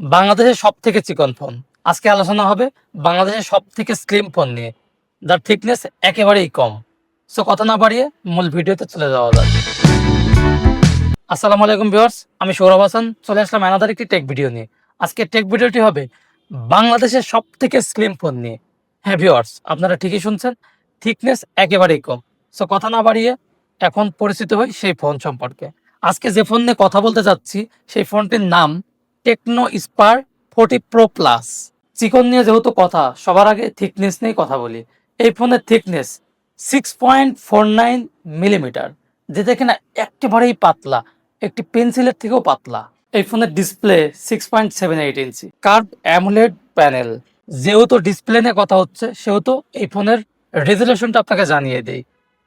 বাংলাদেশের সব থেকে চিকন ফোন। আজকে আলোচনা হবে বাংলাদেশের সব থেকে স্লিম ফোন নিয়ে। যার থিকনেস একেবারেই কম। সো কথা না বাড়িয়ে মূল ভিডিওতে চলে যাওয়া যাক। আসসালামু আলাইকুম ভিউয়ার্স আমি সৌরভ হাসান। চলে আসলাম আনাদার একটি টেক ভিডিও নিয়ে। আজকে টেক ভিডিওটি হবে বাংলাদেশের সব থেকে স্লিম ফোন নিয়ে। হ্যাঁ ভিউয়ার্স আপনারা ঠিকই শুনছেন থিকনেস একেবারেই কম। সো কথা না বাড়িয়ে এখন পরিচিত হই সেই ফোন সম্পর্কে। আজকে যে ফোন নিয়ে কথা বলতে যাচ্ছি, সেই ফোনটির নাম Tecno Spark forty pro plus চিকন নিয়ে যেহেতু কথা, সবার আগে থিকনেস নিয়ে কথা বলি। এই ফোনের thickness six point four nine millimetre যেটা কিনা একেবারেই পাতলা, একটি পেন্সিলের থেকেও পাতলা। এই ফোনের display six point seven eight inch curve AMOLED panel যেহেতু ডিসপ্লে নিয়ে কথা হচ্ছে, সেহেতু এই ফোনের রেজুলেশনটা আপনাকে জানিয়ে দেই।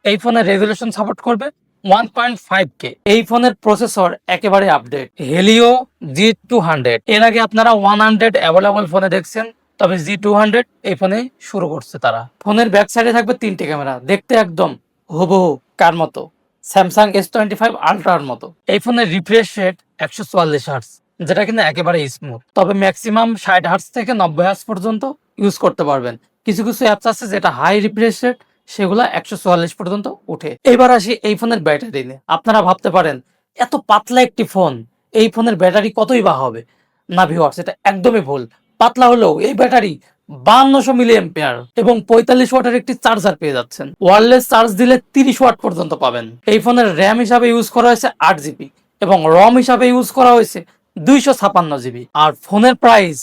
এই ফোনের রেজুলেশন সাপোর্ট করবে ওয়ান পয়েন্ট ফাইভ কে এই ফোনের প্রসেসর একেবারে update Helio G two hundred এর আগে আপনারা ওয়ান হান্ড্রেড অ্যাভেলেবল ফোনে দেখছেন, তবে জি টু হান্ড্রেড এই ফোনে শুরু করছে তারা। ফোনের ব্যাক সাইডে থাকবে তিনটে ক্যামেরা দেখতে একদম হুবহু কার মতো। স্যামসাং এস টোয়েন্টি ফাইভ আলট্রার মতো। এই ফোনের রিফ্রেশ রেট একশো চুয়াল্লিশ হার্টস যেটা কিন্তু একেবারে স্মুথ তবে ম্যাক্সিমাম ষাট হার্টস থেকে নব্বই হার্টস পর্যন্ত ইউজ করতে পারবেন। কিছু কিছু অ্যাপস আছে যেটা হাই রিফ্রেশ রেট সেগুলা একশো পর্যন্ত উঠে এবার আসি এই ফোনের ব্যাটারি নিয়ে। আপনারা ভাবতে পারেন, এত পাতলা একটি ফোন, এই ফোনের ব্যাটারি কতই বা হবে? না ভিওয়ার্স এটা একদমই ভুল। পাতলা হলেও এই ব্যাটারি বান্নশো মিলি এম্পিয়ার এবং পঁয়তাল্লিশ ওয়াটের একটি চার্জার পেয়ে যাচ্ছেন। ওয়ারলেস চার্জ দিলে তিরিশ ওয়াট পর্যন্ত পাবেন। এই ফোনের র্যাম হিসাবে ইউজ করা হয়েছে আট জিবি এবং রম হিসাবে ইউজ করা হয়েছে দুইশো ছাপান্ন জিবি আর ফোনের প্রাইস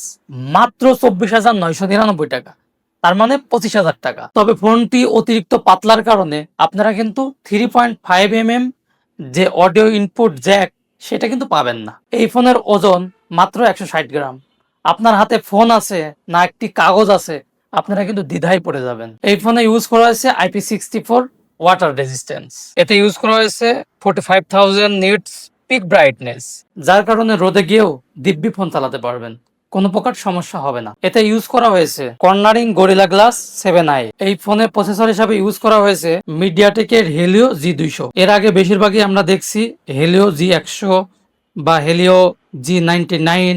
মাত্র চব্বিশ হাজার নয়শো নিরানব্বই টাকা। তার মানে পঁচিশ হাজার টাকা। তবে ফোনটি অতিরিক্ত পাতলার কারণে আপনারা কিন্তু three point five M M যে অডিও ইনপুট জ্যাক সেটা কিন্তু পাবেন না। এই ফোনের ওজন মাত্র একশো ষাট গ্রাম। আপনার হাতে ফোন আছে, না একটি কাগজ আছে, আপনারা কিন্তু দ্বিধায় পড়ে যাবেন। এই ফোনে ইউজ করা হয়েছে IP sixty four water resistance এতে ইউজ করা হয়েছে forty five thousand nits peak brightness যার কারণে রোদে গিয়েও দিব্যি ফোন চালাতে পারবেন। কোনো প্রকার সমস্যা হবে না। এতে ইউজ করা হয়েছে Corning Gorilla Glass seven i এই ফোনে প্রসেসর হিসাবে ইউজ করা হয়েছে মিডিয়াটেকের হেলিও জি দুইশো। এর আগে বেশিরভাগই আমরা দেখছি হেলিও জি একশো বা হেলিও জি নাইনটি নাইন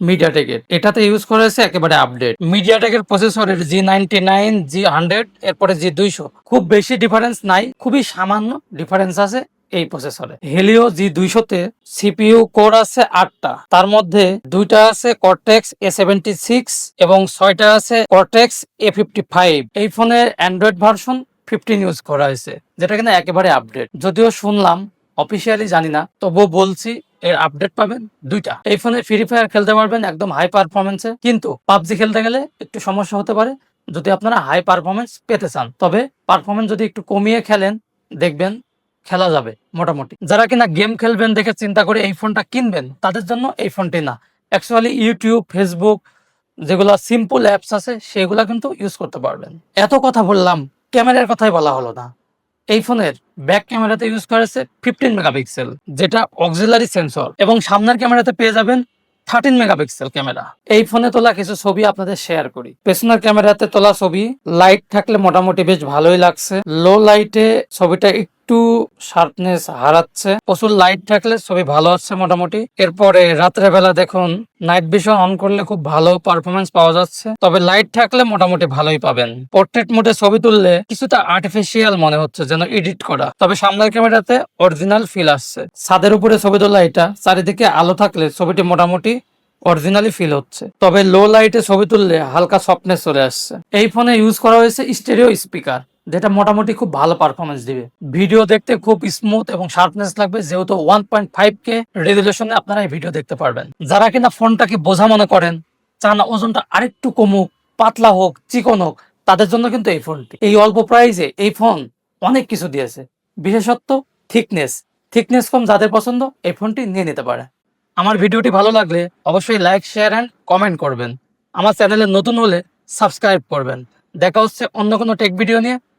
মিডিয়াটেকের এটাতে ইউজ করা হয়েছে একেবারে আপডেট মিডিয়াটেকের প্রসেসরের G ninety nine G hundred এরপরে জি দুইশো। খুব বেশি ডিফারেন্স নাই, খুবই সামান্য ডিফারেন্স আছে। এই প্রসেসরে হেলিও জি দুইশোতে সিপিইউ কোর আছে আটটা। তার মধ্যে দুইটা আছে কর্টেক্স এ সেভেন্টি সিক্স এবং ছয়টা আছে কর্টেক্স এ ফিফটি ফাইভ এই ফোনের অ্যান্ড্রয়েড ভার্সন ফিফটিন ইউজ করা হয়েছে, যেটা কিনা একেবারে আপডেট যদিও শুনলাম অফিসিয়ালি জানি না, তবুও বলছি এর আপডেট পাবেন দুইটা। এই ফোনে ফ্রি ফায়ার খেলতে পারবেন একদম হাই পারফরমেন্সে কিন্তু পাবজি খেলতে গেলে একটু সমস্যা হতে পারে, যদি আপনারা হাই পারফরমেন্স পেতে চান। তবে পারফরমেন্স যদি একটু কমিয়ে খেলেন, দেখবেন খেলা যাবে, মোটামুটি। যারা কিনা গেম খেলবেন দেখে চিন্তা করে এই ফোনটা কিনবেন, তাদের জন্য এই ফোনটি না। অ্যাকচুয়ালি ইউটিউব ফেসবুক যেগুলো সিম্পল অ্যাপস আছে, সেগুলো কিন্তু ইউজ করতে পারবেন। এত কথা বললাম, ক্যামেরার কথাই বলা হলো না। এই ফোনের ব্যাক ক্যামেরাতে ইউজ করেছে ফিফটিন মেগাপিক্সেল যেটা অক্সিলারি সেন্সর এবং সামনের ক্যামেরাতে পেয়ে যাবেন থার্টিন মেগাপিক্সেল ক্যামেরা। এই ফোনে তোলা কিছু ছবি আপনাদের শেয়ার করি। পেছনের ক্যামেরাতে তোলা ছবি লাইট থাকলে মোটামুটি বেশ ভালোই লাগছে। লো লাইটে ছবিটা একটু শার্পনেস হারাচ্ছে। প্রচুর লাইট থাকলে ছবি ভালো আসছে মোটামুটি। এরপরে রাত্রে বেলা দেখুন নাইট ভিশন অন করলে খুব ভালো পারফরমেন্স পাওয়া যাচ্ছে। তবে লাইট থাকলে মোটামুটি ভালোই পাবেন। পোর্ট্রেট মোডে ছবি তুললে কিছুটা আর্টিফিশিয়াল মনে হচ্ছে যেন এডিট করা। তবে সামনের ক্যামেরাতে অরিজিনাল ফিল আসছে। ছাদের উপরে ছবি তোলা এটা, চারিদিকে আলো থাকলে ছবিটি মোটামুটি অরিজিনালি ফিল হচ্ছে। তবে লো লাইটে ছবি তুললে হালকা সফটনেস চলে আসছে। এই ফোনে ইউজ করা হয়েছে স্টেরিও স্পিকার যেটা মোটামুটি খুব ভালো পারফরমেন্স দিবে। ভিডিও দেখতে খুব স্মুথ এবং শার্পনেস লাগবে, যেহেতু ওয়ান পয়েন্ট ফাইভ কে রেজুলেশনে আপনারা এই ভিডিও দেখতে পারবেন। যারা কিনা ফোনটাকে বোঝা মনে করেন, চান ওজনটা আরেকটু কমুক, পাতলা হোক, চিকন হোক, তাদের জন্য কিন্তু এই ফোনটি এই অল্প প্রাইসে এই ফোন অনেক কিছু দিয়েছে। বিশেষত্ব থিকনেস থিকনেস কম যাদের পছন্দ, এই ফোনটি নিয়ে নিতে পারে। আমার ভিডিওটি ভালো লাগলে অবশ্যই লাইক শেয়ার অ্যান্ড কমেন্ট করবেন। আমার চ্যানেলে নতুন হলে সাবস্ক্রাইব করবেন। দেখা হচ্ছে অন্য কোনো টেক ভিডিও নিয়ে।